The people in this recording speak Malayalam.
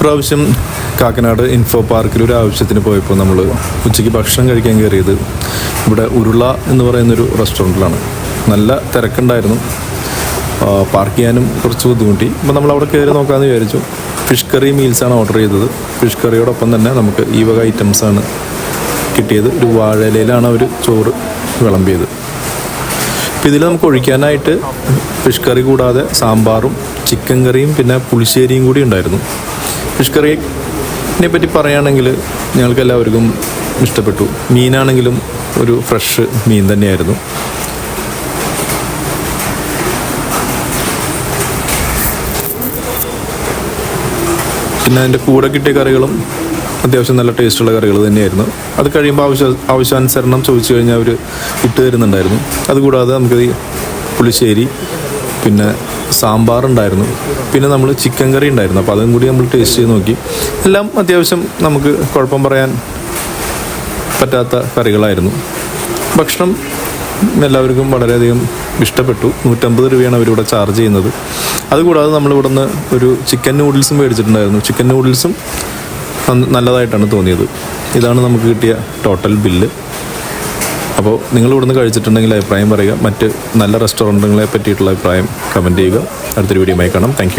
പ്രാവശ്യം കാക്കനാട് ഇൻഫോ പാർക്കിൽ ഒരു ആവശ്യത്തിന് പോയപ്പോൾ നമ്മൾ ഉച്ചയ്ക്ക് ഭക്ഷണം കഴിക്കാൻ കയറിയത് ഇവിടെ ഉരുള എന്ന് പറയുന്നൊരു റെസ്റ്റോറന്റിലാണ് നല്ല തിരക്കുണ്ടായിരുന്നു. പാർക്ക് ചെയ്യാനും കുറച്ച് ബുദ്ധിമുട്ടി. അപ്പോൾ നമ്മൾ അവിടെ കയറി നോക്കാമെന്ന് വിചാരിച്ചു. ഫിഷ് കറി മീൽസാണ് ഓർഡർ ചെയ്തത്. ഫിഷ് കറിയോടൊപ്പം തന്നെ നമുക്ക് ഈ വക ഐറ്റംസാണ് കിട്ടിയത്. ഒരു വാഴയിലയിലാണ് അവർ ചോറ് വിളമ്പിയത്. അപ്പോൾ ഇതിൽ നമുക്ക് ഒഴിക്കാനായിട്ട് ഫിഷ് കറി കൂടാതെ സാമ്പാറും ചിക്കൻ കറിയും പിന്നെ പുളിശ്ശേരിയും കൂടി ഉണ്ടായിരുന്നു. ഫിഷ് കറിനെ പറ്റി പറയുകയാണെങ്കിൽ ഞങ്ങൾക്ക് എല്ലാവർക്കും ഇഷ്ടപ്പെട്ടു. മീനാണെങ്കിലും ഒരു ഫ്രഷ് മീൻ തന്നെയായിരുന്നു. പിന്നെ അതിന്റെ കൂടെ കിട്ടിയ കറികളും അത്യാവശ്യം നല്ല ടേസ്റ്റുള്ള കറികൾ തന്നെയായിരുന്നു. അത് കഴിയുമ്പോൾ ആവശ്യ ആവശ്യാനുസരണം ചോദിച്ചു കഴിഞ്ഞാൽ അവർ ഇട്ട് തരുന്നുണ്ടായിരുന്നു. അതുകൂടാതെ നമുക്ക് പുളിശ്ശേരി പിന്നെ സാമ്പാർ ഉണ്ടായിരുന്നു പിന്നെ നമ്മൾ ചിക്കൻ കറി ഉണ്ടായിരുന്നു. അപ്പോൾ അതും കൂടി നമ്മൾ ടേസ്റ്റ് ചെയ്ത് നോക്കി. എല്ലാം അത്യാവശ്യം നമുക്ക് കുഴപ്പം പറയാൻ പറ്റാത്ത കറികളായിരുന്നു. ഭക്ഷണം എല്ലാവർക്കും വളരെയധികം ഇഷ്ടപ്പെട്ടു. നൂറ്റമ്പത് രൂപയാണ് അവരിവിടെ ചാർജ് ചെയ്യുന്നത്. അതുകൂടാതെ നമ്മളിവിടുന്ന് ഒരു ചിക്കൻ നൂഡിൽസും മേടിച്ചിട്ടുണ്ടായിരുന്നു. ചിക്കൻ നൂഡിൽസും നല്ലതായിട്ടാണ് തോന്നിയത്. ഇതാണ് നമുക്ക് കിട്ടിയ ടോട്ടൽ ബില്ല് അപ്പോൾ നിങ്ങൾ ഇവിടുന്ന് കഴിച്ചിട്ടുണ്ടെങ്കിൽ അഭിപ്രായം പറയുക. മറ്റ് നല്ല റെസ്റ്റോറന്റുകളെ പറ്റിയിട്ടുള്ള അഭിപ്രായം കമന്റ് ചെയ്യുക. അടുത്തൊരു വീഡിയോയുമായി കാണാം. താങ്ക്